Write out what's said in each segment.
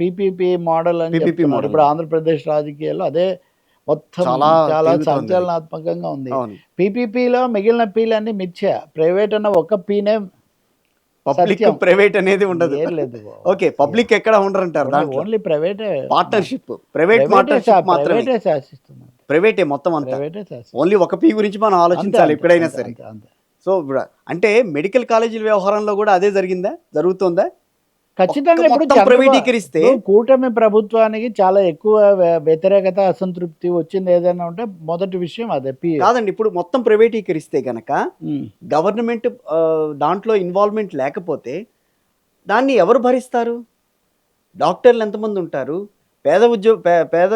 PPP model అని చెప్తున్నారు. Model. ఇప్పుడు ఆంధ్రప్రదేశ్ రాజకీయాల్లో అదే మొత్తం చాలా. సంచలనాత్మకంగా ఉంది. పీపీపీలో మిగిలిన పీలన్నీ మిథ్య. ప్రైవేట్ అన్న ఒక్క పీనే పబ్లిక్. ప్రైవేట్ అనేది ఉండదు. లేదు ఓకే పబ్లిక్ ఎక్కడ ఉండరంటారు ఓన్లీ ప్రైవేటే. పార్ట్నర్షిప్. ప్రైవేట్ పార్ట్నర్షిప్ మాత్రమే ప్రైవేటే మొత్తం అంతా. ఓన్లీ ఒక పీ గురించి మనం ఆలోచించాలి ఎప్పుడైనా సరే. సో అంటే మెడికల్ కాలేజీల వ్యవహారంలో కూడా అదే జరిగిందా? జరుగుతుందా? ఖచ్చితంగా ఇప్పుడు ప్రైవేటీకరిస్తే- కూటమి ప్రభుత్వానికి చాలా ఎక్కువ వ్య- వ్యతిరేకత అసంతృప్తి వచ్చింది ఏదైనా ఉంటే మొదటి విషయం అదే కాదండి ఇప్పుడు మొత్తం ప్రైవేటీకరిస్తే గనక. గవర్నమెంట్ దాంట్లో ఇన్వాల్వ్మెంట్ లేకపోతే దాన్ని ఎవరు భరిస్తారు? డాక్టర్లు ఎంతమంది ఉంటారు? పేద ఉద్యోగ పేద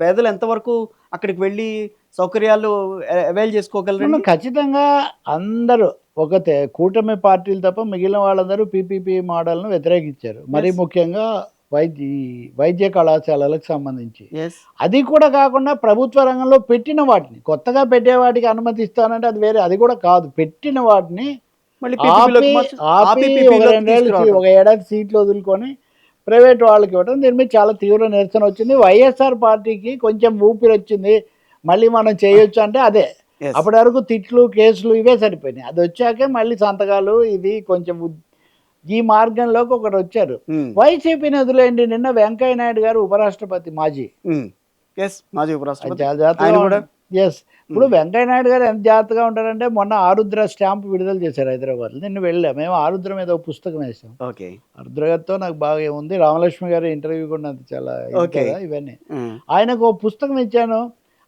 పేదలు ఎంతవరకు అక్కడికి వెళ్ళి సౌకర్యాలు అవైల్ చేసుకోగలరు ఖచ్చితంగా అందరూ ఒక కూటమి పార్టీలు తప్ప మిగిలిన వాళ్ళందరూ పీపీపీ మోడల్ను వ్యతిరేకించారు. మరీ. ముఖ్యంగా వైద్య ఈ వైద్య కళాశాలలకు సంబంధించి. అది కూడా కాకుండా ప్రభుత్వ రంగంలో పెట్టిన వాటిని కొత్తగా పెట్టే వాటికి అనుమతి ఇస్తానంటే అది వేరే అది కూడా కాదు. పెట్టిన వాటిని ఒక ఏడాది సీట్లు వదులుకొని ప్రైవేట్ వాళ్ళకి ఇవ్వడం దీని మీద చాలా తీవ్ర నిరసన వచ్చింది. వైఎస్ఆర్ పార్టీకి కొంచెం ఊపిరి వచ్చింది. మళ్ళీ మనం చేయొచ్చు అంటే అదే. అప్పటి వరకు తిట్లు కేసులు ఇవే సరిపోయినాయి. అది వచ్చాకే మళ్ళీ సంతకాలు ఇది కొంచెం ఈ మార్గంలోకి ఒకటి వచ్చారు. ఉమ్, వైసీపీ వదిలేండి నిన్న వెంకయ్య నాయుడు గారు ఉపరాష్ట్రపతి మాజీ. ఎస్ మాజీ అది ఉపరాష్ట్రపతి ఎస్ ఇప్పుడు వెంకయ్య నాయుడు గారు ఎంత జాగ్రత్తగా ఉంటారంటే మొన్న ఆరుద్ర స్టాంప్ విడుదల చేశారు హైదరాబాద్ నిన్న వెళ్ళాం. మేము ఆరుద్ర మీద ఒక పుస్తకం వేసాం ఓకే. ఆరుద్ర గారితో నాకు బాగా ఉంది రామలక్ష్మి గారి ఇంటర్వ్యూ కూడా నాకు చాలా ఇవన్నీ. ఆయనకు ఒక పుస్తకం ఇచ్చాను.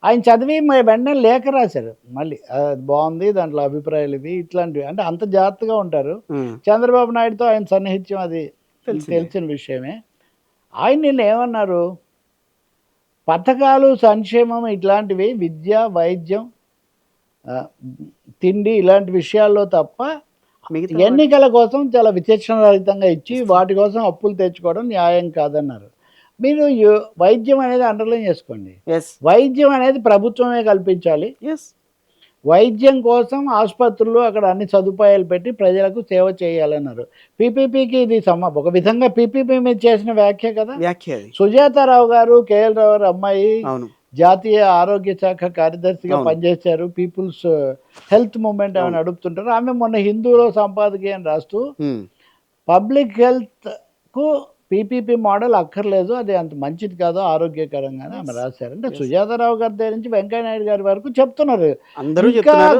ఆయన చదివి వెంటనే లేఖ రాశారు. మళ్ళీ బాగుంది దాంట్లో అభిప్రాయాలు ఇవి ఇట్లాంటివి. అంటే అంత జాగ్రత్తగా ఉంటారు. చంద్రబాబు నాయుడుతో ఆయన సన్నిహిత్యం అది. తెలిసిన విషయమే. ఆయన నిన్న ఏమన్నారు? పథకాలు సంక్షేమం ఇట్లాంటివి విద్య వైద్యం తిండి ఇలాంటి విషయాల్లో తప్ప ఎన్నికల కోసం చాలా విచక్షణ రహితంగా ఇచ్చి వాటి కోసం అప్పులు తెచ్చుకోవడం న్యాయం కాదన్నారు. మీరు వైద్యం అనేది అండర్లైన్ చేసుకోండి. వైద్యం అనేది ప్రభుత్వమే కల్పించాలి. వైద్యం కోసం ఆసుపత్రులు అక్కడ అన్ని సదుపాయాలు పెట్టి ప్రజలకు సేవ చేయాలన్నారు. పీపీపీకి ఇది సమ ఒక విధంగా పీపీపీ మీద చేసిన వ్యాఖ్య కదా? వ్యాఖ్య సుజాతారావు గారు కేఎల్ రావు గారు అమ్మాయి జాతీయ ఆరోగ్య శాఖ కార్యదర్శిగా. పనిచేశారు. పీపుల్స్ హెల్త్ మూవ్మెంట్ ఆమె. నడుపుతుంటారు ఆమె మొన్న హిందూలో సంపాదకి అని రాస్తూ పబ్లిక్ హెల్త్కు పీపీపీ మోడల్ అక్కర్లేదు అది అంత మంచిది కాదు ఆరోగ్యకరంగానే ఆమె. రాశారు అంటే. సుజాతారావు గారి దగ్గర నుంచి వెంకయ్య నాయుడు గారి వరకు చెప్తున్నారు. అందరూ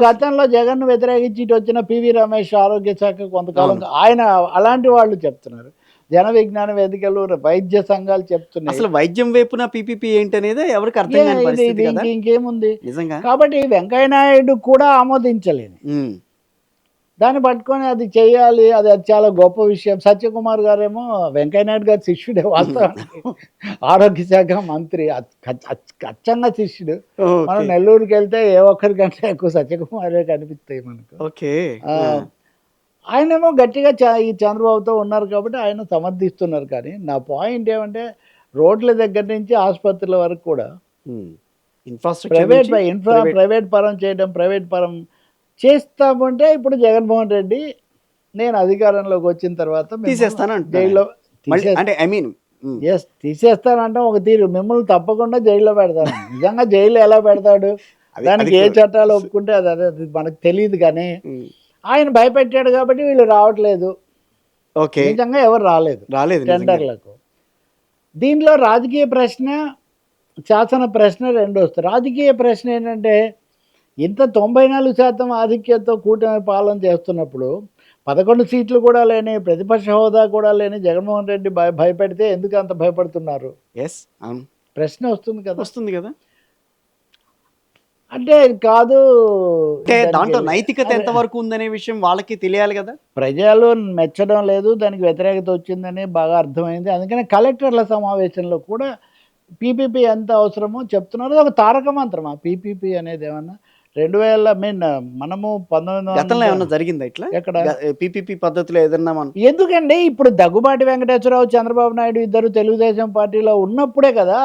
గతంలో జగన్ వ్యతిరేకించి వచ్చిన పివి రమేష్ ఆరోగ్య శాఖ కొంతకాలం. ఆయన అలాంటి వాళ్ళు చెప్తున్నారు. జన విజ్ఞాన వేదికలు వైద్య సంఘాలు చెప్తున్నాయి. అసలు వైద్యం వైపున పీపీపీ ఏంటి అనేది ఎవరికి అర్థం ఇంకేముంది? కాబట్టి వెంకయ్య నాయుడు కూడా ఆమోదించలేని. దాన్ని పట్టుకొని అది చేయాలి అది అది చాలా గొప్ప విషయం. సత్యకుమార్ గారేమో వెంకయ్య నాయుడు గారి శిష్యుడే వాస్తవానికి. ఆరోగ్య శాఖ మంత్రి అచ్- అచ్- అచ్- అచ్చంగా శిష్యుడు. మనం. నెల్లూరుకి వెళ్తే ఏ ఒక్కరికంటే ఎక్కువ సత్యకుమారే కనిపిస్తాయి మనకు. ఓకే. ఆయనేమో గట్టిగా చ- ఈ చంద్రబాబుతో ఉన్నారు కాబట్టి ఆయన సమర్థిస్తున్నారు కానీ నా పాయింట్ ఏమంటే రోడ్ల దగ్గర నుంచి ఆసుపత్రుల వరకు కూడా ఇన్ఫ్రాస్ట్రక్చర్ ప్రైవేట్ ఇన్ఫ్రా ప్రైవేట్ పరం చేయడం ప్రైవేట్ పరం చేస్తామంటే ఇప్పుడు జగన్మోహన్ రెడ్డి నేను అధికారంలోకి వచ్చిన తర్వాత తీసేస్తాను జైల్లో అంటే ఐ మీన్ ఎస్ తీసేస్తానంటే ఒక తీరు. మిమ్మల్ని తప్పకుండా జైల్లో పెడతాను. నిజంగా జైల్లో ఎలా పెడతాడు? దానికి ఏ చట్టాలు ఒప్పుకుంటే అది మనకు తెలియదు కానీ ఆయన భయపెట్టాడు కాబట్టి వీళ్ళు రావట్లేదు. ఓకే. నిజంగా ఎవరు రాలేదు. రాలేదు. టెండర్లకు. దీంట్లో రాజకీయ ప్రశ్న శాసన ప్రశ్న రెండు వస్తాయి. రాజకీయ ప్రశ్న ఏంటంటే ఇంత తొంభై నాలుగు శాతం ఆధిక్యతతో కూటమి పాలన చేస్తున్నప్పుడు పదకొండు సీట్లు కూడా లేని ప్రతిపక్ష హోదా కూడా లేని జగన్మోహన్ రెడ్డి భయ భయపెడితే ఎందుకు అంత భయపడుతున్నారు? ఎస్ ప్రశ్న వస్తుంది కదా. వస్తుంది కదా. అంటే కాదు అంటే దాంట్లో నైతికత అదే. ఎంత వరకు ఉందనే విషయం వాళ్ళకి తెలియాలి కదా. ప్రజలు మెచ్చడం లేదు దానికి వ్యతిరేకత వచ్చిందని బాగా అర్థమైంది. అందుకని కలెక్టర్ల సమావేశంలో కూడా పీపీపీ ఎంత అవసరమో చెప్తున్నారు. అది ఒక తారక మంత్రం ఆ పీపీపీ అనేది ఏమన్నా రెండు వేల మీన్ మనము పంతొమ్మిది గతంలో వందల- ఏమన్నా జరిగిందా ఇట్లా ఎక్కడ పీపీపీ పద్ధతిలో ఏదన్నా మనం ఎందుకండి ఇప్పుడు దగ్గుబాటి వెంకటేశ్వరరావు చంద్రబాబు నాయుడు ఇద్దరు తెలుగుదేశం పార్టీలో ఉన్నప్పుడే కదా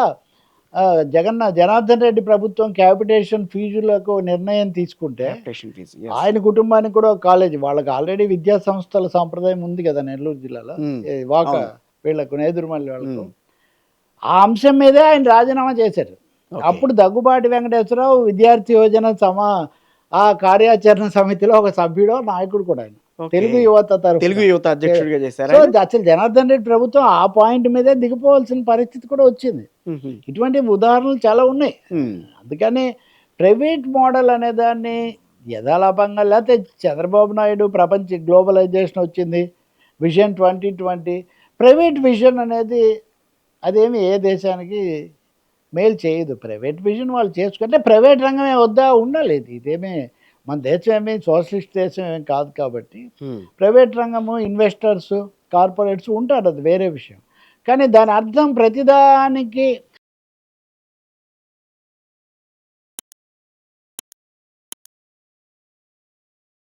జగన్న జనార్దన్ రెడ్డి ప్రభుత్వం క్యాపిటేషన్ ఫీజులకు నిర్ణయం తీసుకుంటే. ఆయన కుటుంబానికి కూడా కాలేజ్ వాళ్ళకి ఆల్రెడీ విద్యా సంస్థల సాంప్రదాయం ఉంది కదా నెల్లూరు జిల్లాలో Hmm. వాక. వీళ్ళకు నేదురుమల్లి వాళ్ళకు Hmm. ఆ అంశం మీదే ఆయన రాజీనామా చేశారు. అప్పుడు దగ్గుబాటి వెంకటేశ్వరరావు విద్యార్థి యోజన సమా ఆ కార్యాచరణ సమితిలో ఒక సభ్యుడు నాయకుడు కూడా ఆయన. తెలుగు యువత తరఫున. తెలుగు యువత అధ్యక్షుడిగా చేశారా సో అసలు జనార్దన్ రెడ్డి ప్రభుత్వం ఆ పాయింట్ మీదే దిగిపోవాల్సిన పరిస్థితి కూడా వచ్చింది. ఇటువంటి ఉదాహరణలు చాలా ఉన్నాయి. అందుకని ప్రైవేట్ మోడల్ అనే దాన్ని యథాలాపంగా లేకపోతే చంద్రబాబు నాయుడు ప్రపంచ గ్లోబలైజేషన్ వచ్చింది vision twenty twenty private vision అనేది అదేమి ఏ దేశానికి మేలు చేయదు. ప్రైవేట్ విజన్ వాళ్ళు చేసుకుంటే ప్రైవేట్ రంగమే వద్దా? ఉండాలి ఇది ఇదేమీ మన దేశం ఏమీ? సోషలిస్ట్ దేశం ఏం కాదు కాబట్టి. ప్రైవేట్ రంగము ఇన్వెస్టర్స్ కార్పొరేట్స్ ఉంటారు. అది వేరే విషయం. కానీ దాని అర్థం ప్రతిదానికి